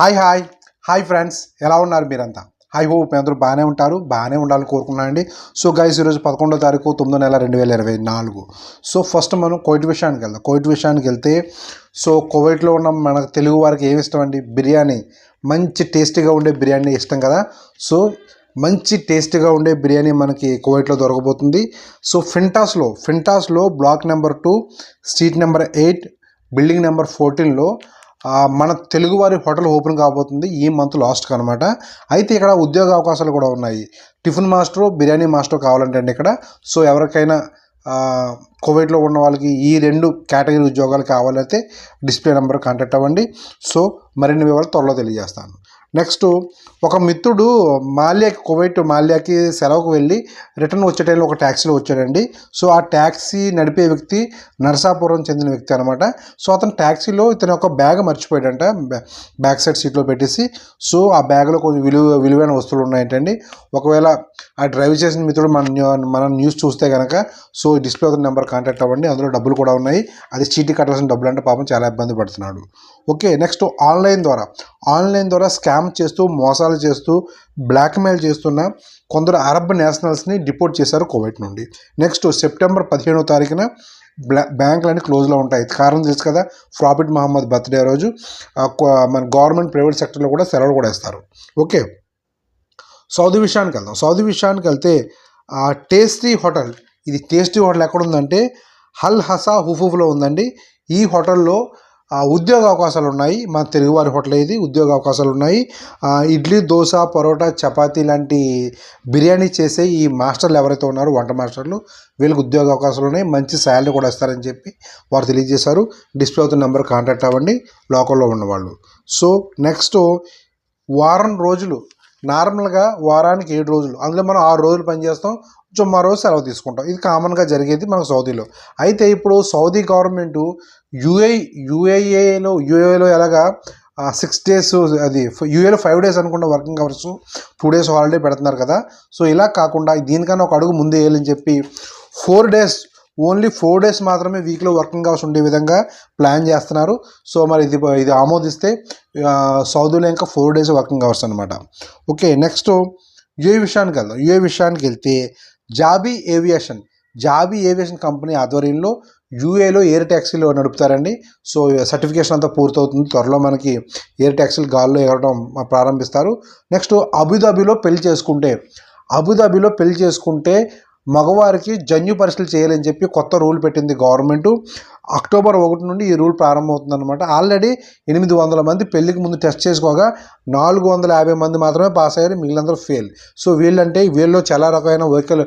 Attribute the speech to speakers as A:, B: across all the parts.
A: Hi hi. Hi friends. ఎలా ఉన్నారు మీరంతా? హాయ్ హోప్ మీ అందరూ బాగానే ఉంటారు. బాగానే ఉండాలని కోరుకున్నానండి సో గైస్ ఈరోజు పదకొండో తారీఖు తొమ్మిదో నెల రెండు వేల ఇరవై నాలుగు. సో ఫస్ట్ మనం కోవిడ్ విషయానికి వెళ్దాం. కోవిడ్ విషయానికి వెళ్తే సో కోవిడ్లో ఉన్న మన తెలుగు వారికి ఏమి ఇష్టం అండి? బిర్యానీ. మంచి టేస్టీగా ఉండే బిర్యానీ ఇష్టం కదా? సో మంచి టేస్టీగా ఉండే బిర్యానీ మనకి కువైట్లో దొరకబోతుంది. సో ఫింటాస్లో ఫింటాస్లో block number two street number eight building number ఫోర్టీన్లో మన తెలుగువారి హోటల్ ఓపెన్ కాబోతుంది ఈ మంత్ లాస్ట్కి అనమాట అయితే ఇక్కడ ఉద్యోగ అవకాశాలు కూడా ఉన్నాయి. టిఫిన్ మాస్టర్ బిర్యానీ మాస్టర్ కావాలంటే అండి ఇక్కడ. సో ఎవరికైనా కోవిడ్లో ఉన్న వాళ్ళకి ఈ రెండు కేటగిరీ ఉద్యోగాలు కావాలైతే డిస్ప్లే నెంబర్ కాంటాక్ట్ అవ్వండి. సో మరిన్ని వివరాలు త్వరలో తెలియజేస్తాను. నెక్స్ట్ ఒక మిత్రుడు మాల్యాకి కువైట్ మాల్యాకి సెలవుకు వెళ్ళి రిటర్న్ వచ్చే టైంలో ఒక ట్యాక్సీలో వచ్చాడండి. సో ఆ ట్యాక్సీ నడిపే వ్యక్తి నరసాపురం చెందిన వ్యక్తి అనమాట సో అతను ట్యాక్సీలో ఇతని ఒక బ్యాగ్ మర్చిపోయాడంట. బ్యా- బ్యాక్ సైడ్ సీట్లో పెట్టేసి. సో ఆ బ్యాగ్లో కొంచెం విలువ విలువైన వస్తువులు ఉన్నాయంటండి. ఒకవేళ ఆ డ్రైవ్ చేసిన మిత్రుడు మన మన న్యూస్ చూస్తే కనుక సో డిస్ప్లే అవుతున్న నెంబర్ కాంటాక్ట్ అవ్వండి. అందులో డబ్బులు కూడా ఉన్నాయి. అది చీటీ కట్టాల్సిన డబ్బులు అంటే పాపం చాలా ఇబ్బంది పడుతున్నాడు. ఓకే నెక్స్ట్ ఆన్లైన్ ద్వారా. ఆన్లైన్ ద్వారా స్కామ్ చేస్తూ మోసాలు చేస్తూ బ్లాక్మెయిల్ చేస్తున్న కొందరు అరబ్ నేషనల్స్ని డిపోర్ట్ చేశారు కోవిడ్ నుండి. నెక్స్ట్ సెప్టెంబర్ పదిహేనో తారీఖున బ్లా బ్యాంకులన్నీ క్లోజ్లో ఉంటాయి. కారణం తెలుసు కదా ప్రాఫిట్ మహమ్మద్ బర్త్డే రోజు మన గవర్నమెంట్ ప్రైవేట్ సెక్టర్లో కూడా సెలవులు కూడా ఇస్తారు ఓకే. సౌదీ విషయానికి వెళ్దాం. సౌదీ విషయానికి వెళ్తే టేస్టీ హోటల్ ఇది టేస్టీ హోటల్ ఎక్కడ ఉందంటే హల్ హసా హుఫూఫ్లో ఉందండి. ఈ హోటల్లో ఉద్యోగ అవకాశాలు ఉన్నాయి. మన తెలుగువారి హోటల్ ఇది ఉద్యోగ అవకాశాలు ఉన్నాయి. ఇడ్లీ దోశ పరోటా చపాతీ లాంటి బిర్యానీ చేసే ఈ మాస్టర్లు ఎవరైతే ఉన్నారో వంట మాస్టర్లు వీళ్ళకి ఉద్యోగ అవకాశాలు ఉన్నాయి. మంచి శాలరీ కూడా ఇస్తారని చెప్పి వారు తెలియజేశారు. డిస్ప్లే అవుతున్న నెంబర్ కాంటాక్ట్ అవ్వండి. లోకల్లో ఉన్నవాళ్ళు. సో నెక్స్ట్ వారం రోజులు నార్మల్గా వారానికి ఏడు రోజులు. అందులో మనం ఆరు రోజులు పనిచేస్తాం జుమ్మా రోజు సెలవు తీసుకుంటాం. ఇది కామన్గా జరిగేది మన సౌదీలో. అయితే ఇప్పుడు సౌదీ గవర్నమెంట్ యుఏ యుఏఏలో యుఏలో ఎలాగా సిక్స్ డేస్ అది యూఏలో ఫైవ్ డేస్ అనుకుంటా working hours two days holiday పెడుతున్నారు కదా. సో ఇలా కాకుండా దీనికన్నా ఒక అడుగు ముందు వేయాలని చెప్పి four days only four days మాత్రమే వీక్లో వర్కింగ్ అవర్స్ ఉండే విధంగా ప్లాన్ చేస్తున్నారు. సో మరి ఇది ఇది ఆమోదిస్తే సౌదీలో ఇంకా ఫోర్ డేస్ వర్కింగ్ అవర్స్ అనమాట ఓకే నెక్స్ట్ యుఏ విషయానికి వెళ్దాం. యుఏ విషయానికి వెళ్తే జాబీ ఏవియేషన్ జాబీ ఏవియేషన్ కంపెనీ ఆధ్వర్యంలో యూఏలో ఎయిర్ ట్యాక్సీలు నడుపుతారండి. సో సర్టిఫికేషన్ అంతా పూర్తవుతుంది. త్వరలో మనకి ఎయిర్ ట్యాక్సీలు గాల్లో ఎగరడం ప్రారంభిస్తారు. నెక్స్ట్ అబుదాబిలో పెళ్ళి చేసుకుంటే అబుదాబిలో పెళ్ళి చేసుకుంటే మగవారికి జన్యు పరీక్షలు చేయాలని చెప్పి కొత్త రూల్ పెట్టింది గవర్నమెంట్. అక్టోబర్ ఒకటి నుండి ఈ రూల్ ప్రారంభమవుతుంది అనమాట ఆల్రెడీ ఎనిమిది వందల మంది పెళ్ళికి ముందు టెస్ట్ చేసుకోగా నాలుగు వందల యాభై మంది మాత్రమే పాస్ అయ్యారు మిగిలినందరూ ఫెయిల్. సో వీళ్ళంటే వీళ్ళలో చాలా రకమైన వెహికల్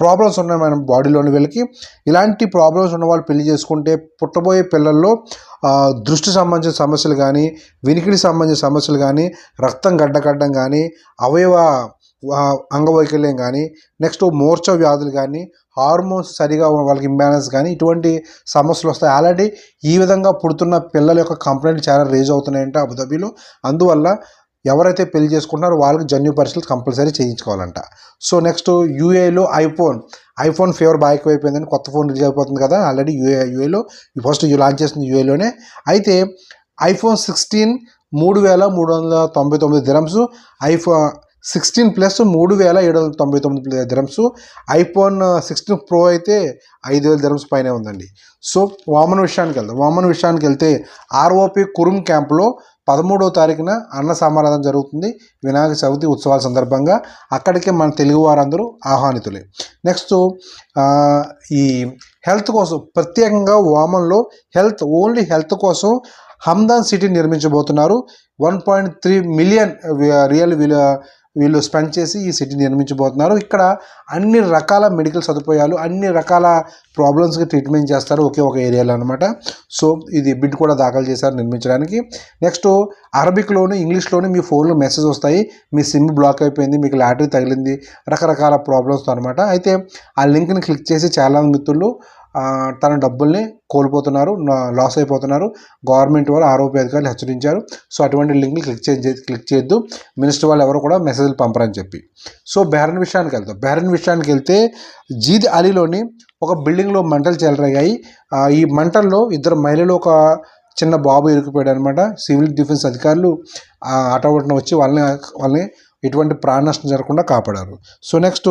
A: ప్రాబ్లమ్స్ ఉన్నాయి మన బాడీలోని వీళ్ళకి. ఇలాంటి ప్రాబ్లమ్స్ ఉన్న వాళ్ళు పెళ్ళి చేసుకుంటే పుట్టబోయే పిల్లల్లో దృష్టి సంబంధించిన సమస్యలు కానీ వినికిడి సంబంధించిన సమస్యలు కానీ రక్తం గడ్డకట్టడం కానీ అవయవ అంగవైకల్యం కానీ నెక్స్ట్ మోర్చ వ్యాధులు కానీ హార్మోన్స్ సరిగా వాళ్ళకి ఇంబ్యాలెన్స్ కానీ ఇటువంటి సమస్యలు వస్తాయి. ఆల్రెడీ ఈ విధంగా పుడుతున్న పిల్లల యొక్క కంప్లైంట్లు చాలా రేజ్ అవుతున్నాయంట అబుదాబీలో. అందువల్ల ఎవరైతే పెళ్ళి చేసుకుంటున్నారో వాళ్ళకి జన్యు పరీక్షలు కంపల్సరీ చేయించుకోవాలంట. సో నెక్స్ట్ యూఏలో ఐఫోన్. ఐఫోన్ ఫేవర్ బాగా ఎక్కువైపోయిందని కొత్త ఫోన్ రిలీజ్ అయిపోతుంది కదా ఆల్రెడీ యూఏ యూఏలో. ఫస్ట్ లాంచ్ చేసింది యూఏలోనే. అయితే ఐఫోన్ సిక్స్టీన్ మూడు వేల మూడు వందల తొంభై తొమ్మిది దిరమ్స్ ఐఫోన్ సిక్స్టీన్ ప్లస్ మూడు వేల ఏడు వందల తొంభై తొమ్మిది ధరమ్స్. ఐఫోన్ సిక్స్టీన్ ప్రో అయితే ఐదు వేల ధరమ్స్ పైనే ఉందండి. సో వామన్ విషయానికి వెళ్దాం. వామన్ విషయానికి వెళ్తే ఆర్ఓపి కురుమ్ క్యాంప్లో పదమూడవ తారీఖున అన్న సమారాధన జరుగుతుంది. వినాయక చవితి ఉత్సవాల సందర్భంగా అక్కడికే మన తెలుగు వారందరూ ఆహ్వానితులే. నెక్స్ట్ ఈ హెల్త్ కోసం ప్రత్యేకంగా వామన్లో హెల్త్ ఓన్లీ హెల్త్ కోసం హమ్దాన్ సిటీ నిర్మించబోతున్నారు. One point three million real విలువ వీళ్ళు స్పెండ్ చేసి ఈ సిటీ నిర్మించబోతున్నారు. ఇక్కడ అన్ని రకాల మెడికల్ సదుపాయాలు అన్ని రకాల ప్రాబ్లమ్స్కి ట్రీట్మెంట్ చేస్తారు ఒకే ఒక ఏరియాలో అనమాట సో ఇది బిడ్ కూడా దాఖలు చేశారు నిర్మించడానికి. నెక్స్ట్ అరబిక్లోను ఇంగ్లీష్లోను మీ ఫోన్లో మెసేజ్ వస్తాయి. మీ సిమ్ బ్లాక్ అయిపోయింది మీకు లాటరీ తగిలింది రకరకాల ప్రాబ్లమ్స్తో అనమాట అయితే ఆ లింక్ని క్లిక్ చేసి చాలా మిత్రులు తన డబ్బుల్ని కోల్పోతున్నారు లాస్ అయిపోతున్నారు. గవర్నమెంట్ వారు ఆరోపి అధికారులు హెచ్చరించారు. సో అటువంటి లింక్ని క్లిక్ చే క్లిక్ చేయొద్దు. మినిస్టర్ వాళ్ళు ఎవరు కూడా మెసేజ్లు పంపరని చెప్పి. సో బెహరన్ విషయానికి వెళ్తాం బెహరన్ విషయానికి వెళ్తే జీద్ అలీలోని ఒక బిల్డింగ్లో మంటలు చెలరేగాయి. ఈ మంటల్లో ఇద్దరు మహిళలు ఒక చిన్న బాబు ఇరుకుపోయాడు అనమాట సివిల్ డిఫెన్స్ అధికారులు ఆ వచ్చి వాళ్ళని వాళ్ళని ఎటువంటి ప్రాణ నష్టం జరగకుండా కాపాడారు. సో నెక్స్ట్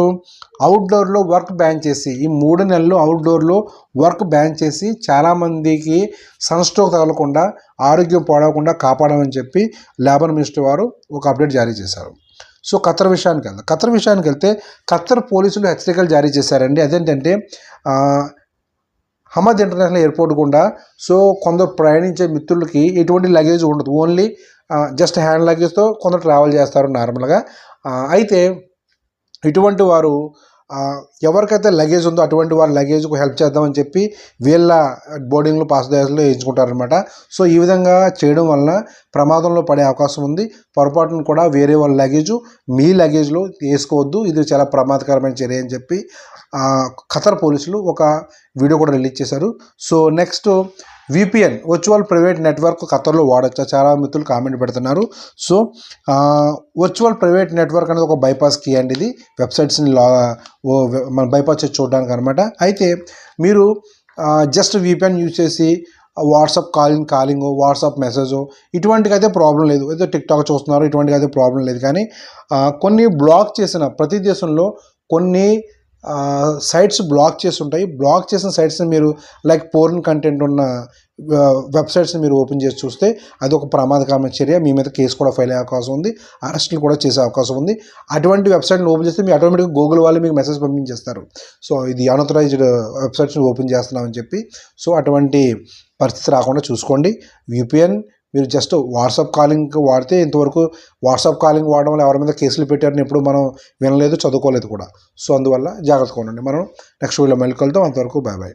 A: అవుట్డోర్లో వర్క్ బ్యాన్ చేసి ఈ మూడు నెలలు అవుట్డోర్లో వర్క్ బ్యాన్ చేసి చాలామందికి సన్ స్ట్రోక్ తగలకుండా ఆరోగ్యం పాడవకుండా కాపాడమని చెప్పి లేబర్ మినిస్టర్ వారు ఒక అప్డేట్ జారీ చేశారు. సో ఖత్తర్ విషయానికి వెళ్దాం. ఖత్తర్ విషయానికి వెళ్తే ఖత్తర్ పోలీసులు హెచ్చరికలు జారీ చేశారండి. అదేంటంటే హమద్ ఇంటర్నేషనల్ ఎయిర్పోర్ట్ గుండా. సో కొందరు ప్రయాణించే మిత్రులకి ఎటువంటి లగేజ్ ఉండదు. ఓన్లీ జస్ట్ హ్యాండ్ లగేజ్తో కొందరు ట్రావెల్ చేస్తారు నార్మల్గా. అయితే ఇటువంటి వారు ఎవరికైతే లగేజ్ ఉందో అటువంటి వారి లగేజ్కు హెల్ప్ చేద్దామని చెప్పి వీళ్ళ బోర్డింగ్లో పాస్ దేశాలు వేయించుకుంటారనమాట సో ఈ విధంగా చేయడం వలన ప్రమాదంలో పడే అవకాశం ఉంది. పొరపాటును కూడా వేరే వాళ్ళ లగేజ్ మీ లగేజ్లో వేసుకోవద్దు. ఇది చాలా ప్రమాదకరమైన చర్య అని చెప్పి ఖతర్ పోలీసులు ఒక వీడియో కూడా రిలీజ్ చేశారు. So next VPN virtual private network ఖతర్లో వాడచ్చా? చాలా మిత్రులు కామెంట్ పెడుతున్నారు. సో వర్చువల్ ప్రైవేట్ నెట్వర్క్ అనేది ఒక బైపాస్ కీ అండి ఇది. వెబ్సైట్స్ని లా మన బైపాస్ చేసి చూడడానికి అనమాట అయితే మీరు జస్ట్ విపిఎన్ యూజ్ చేసి WhatsApp calling calling WhatsApp message ఇటువంటికి అయితే ప్రాబ్లం లేదు. ఏదో టిక్టాక్ చూస్తున్నారు ఇటువంటికి అయితే ప్రాబ్లం లేదు. కానీ కొన్ని బ్లాక్ చేసిన ప్రతి దేశంలో కొన్ని సైట్స్ బ్లాక్ చేసి ఉంటాయి బ్లాక్ చేసిన సైట్స్ని మీరు లైక్ పోర్న్ కంటెంట్ ఉన్న వెబ్సైట్స్ని మీరు ఓపెన్ చేసి చూస్తే అది ఒక ప్రమాదకరమైన చర్య. మీ మీద కేసు కూడా ఫైల్ అయ్యే అవకాశం ఉంది. అరెస్టులు కూడా చేసే అవకాశం ఉంది. అటువంటి వెబ్సైట్ని ఓపెన్ చేస్తే మీ ఆటోమేటిక్గా గూగుల్ వాళ్ళు మీకు మెసేజ్ పంపించేస్తారు. సో ఇది అన్అథరైజ్డ్ వెబ్సైట్స్ని ఓపెన్ చేస్తున్నామని చెప్పి. సో అటువంటి పరిస్థితి రాకుండా చూసుకోండి. యూపీఎన్ మీరు జస్ట్ వాట్సాప్ కాలింగ్ వాడితే ఇంతవరకు వాట్సాప్ కాలింగ్ వాడడం వల్ల ఎవరి మీద కేసులు పెట్టారని ఎప్పుడు మనం వినలేదు చదువుకోలేదు కూడా. సో అందువల్ల జాగ్రత్తగా ఉండండి. మనం నెక్స్ట్ వీడియో మళ్ళీ కలుద్దాం. అంతవరకు బాయ్ బాయ్